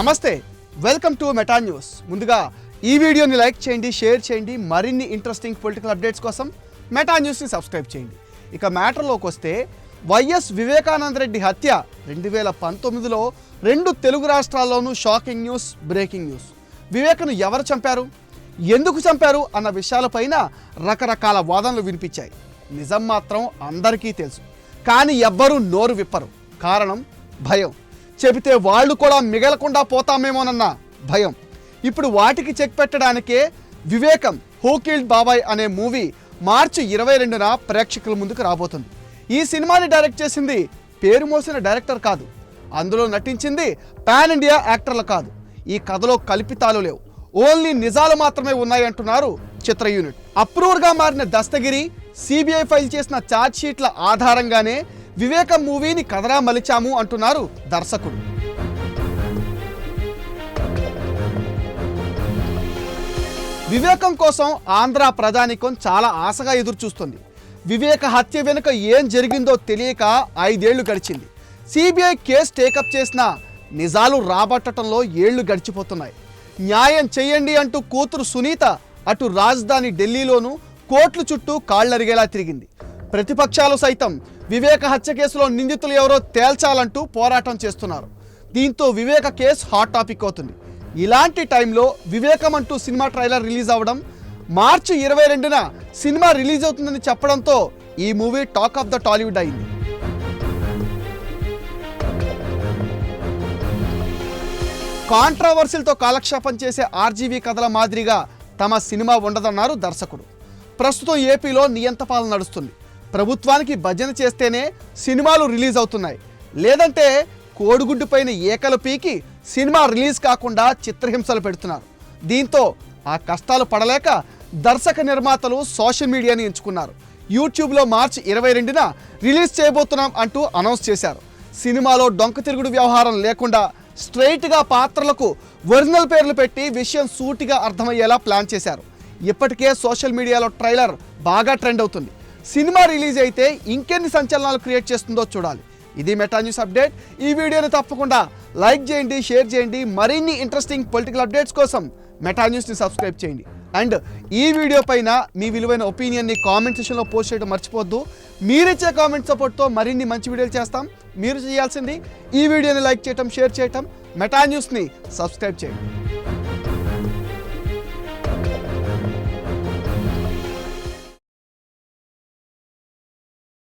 నమస్తే welcome to meta news ముందుగా ఈ వీడియోని లైక్ చేయండి షేర్ చేయండి మరిన్ని ఇంట్రెస్టింగ్ పొలిటికల్ అప్డేట్స్ కోసం మెటా న్యూస్ని సబ్స్క్రైబ్ చేయండి. ఇక మ్యాటర్లోకి వస్తే వైఎస్ వివేకానంద రెడ్డి హత్య రెండు వేల పంతొమ్మిదిలో రెండు తెలుగు రాష్ట్రాల్లోనూ షాకింగ్ న్యూస్ బ్రేకింగ్ న్యూస్ వివేకను ఎవరు చంపారు? ఎందుకు చంపారు? అన్న విషయాలపైన రకరకాల వాదనలు వినిపించాయి. నిజం మాత్రం అందరికీ తెలుసు. కానీ ఎవ్వరూ నోరు విప్పరు. కారణం భయం. చెబితే వాళ్ళు కూడా మిగలకుండా పోతామేమోనన్న భయం. ఇప్పుడు వాటికి చెక్ పెట్టడానికే వివేకం హూకిల్డ్ బాబాయ్ అనే మూవీ మార్చి ఇరవై రెండున ప్రేక్షకుల ముందుకు రాబోతుంది. ఈ సినిమాని డైరెక్ట్ చేసింది పేరు మోసిన డైరెక్టర్ కాదు. అందులో నటించింది పాన్ ఇండియా యాక్టర్లు కాదు. ఈ కథలో కల్పితాలు లేవు. ఓన్లీ నిజాలు మాత్రమే ఉన్నాయంటున్నారు చిత్ర యూనిట్. అప్రూవర్గా మారిన దస్తగిరి సిబిఐ ఫైల్ చేసిన ఛార్జ్ షీట్ల ఆధారంగానే వివేకం మూవీని కథరా మలిచాము అంటున్నారు దర్శకుడు. వివేకం కోసం ఆంధ్ర ప్రజానికం చాలా ఆశగా ఎదురు చూస్తుంది వివేక హత్య వెనుక ఏం జరిగిందో తెలియక ఐదేళ్ళు గడిచింది. సిబిఐ కేసు టేకప్ చేసిన నిజాలు రాబట్టడంలో ఏళ్ళు గడిచిపోతున్నాయి. న్యాయం చేయండి అంటూ కూతురు సునీత అటు రాజధాని ఢిల్లీలోనూ కోట్లు చుట్టూ కాళ్ళరిగేలా తిరిగింది. ప్రతిపక్షాలు సైతం వివేక హత్య కేసులో నిందితులు ఎవరో తేల్చాలంటూ పోరాటం చేస్తున్నారు. దీంతో వివేక కేసు హాట్ టాపిక్ అవుతుంది. ఇలాంటి టైంలో వివేకం అంటూ సినిమా ట్రైలర్ రిలీజ్ అవ్వడం మార్చి ఇరవై రెండున సినిమా రిలీజ్ అవుతుందని చెప్పడంతో ఈ movie talk of the Tollywood అయింది. కాంట్రావర్సీలతో కాలక్షేపం చేసే ఆర్జీవీ కథల మాదిరిగా తమ సినిమా ఉండదన్నారు దర్శకుడు. ప్రస్తుతం ఏపీలో నియంత పాలన నడుస్తుంది. ప్రభుత్వానికి భజన చేస్తేనే సినిమాలు రిలీజ్ అవుతున్నాయి. లేదంటే కోడిగుడ్డు పైన ఏకలు పీకి సినిమా రిలీజ్ కాకుండా చిత్రహింసలు పెడుతున్నారు. దీంతో ఆ కష్టాలు పడలేక దర్శక నిర్మాతలు సోషల్ మీడియాని ఎంచుకున్నారు. యూట్యూబ్లో మార్చి ఇరవై రెండున రిలీజ్ చేయబోతున్నాం అంటూ అనౌన్స్ చేశారు. సినిమాలో డొంక తిరుగుడు వ్యవహారం లేకుండా స్ట్రైట్గా పాత్రలకు ఒరిజినల్ పేర్లు పెట్టి విషయం సూటిగా అర్థమయ్యేలా ప్లాన్ చేశారు. ఇప్పటికే సోషల్ మీడియాలో ట్రైలర్ బాగా ట్రెండ్ అవుతుంది. సినిమా రిలీజ్ అయితే ఇంకెన్ని సంచలనాలు క్రియేట్ చేస్తుందో చూడాలి. ఇది మెటా న్యూస్ అప్డేట్. ఈ వీడియోని తప్పకుండా లైక్ చేయండి షేర్ చేయండి. మరిన్ని ఇంట్రెస్టింగ్ పొలిటికల్ అప్డేట్స్ కోసం మెటా న్యూస్ని సబ్స్క్రైబ్ చేయండి. అండ్ ఈ వీడియో పైన మీ విలువైన ఒపీనియన్ని కామెంట్ సెషన్లో పోస్ట్ చేయడం మర్చిపోద్దు మీరిచ్చే కామెంట్ సపోర్ట్తో మరిన్ని మంచి వీడియోలు చేస్తాం. మీరు చేయాల్సింది ఈ వీడియోని లైక్ చేయటం షేర్ చేయటం. మెటా న్యూస్ని సబ్స్క్రైబ్ చేయండి.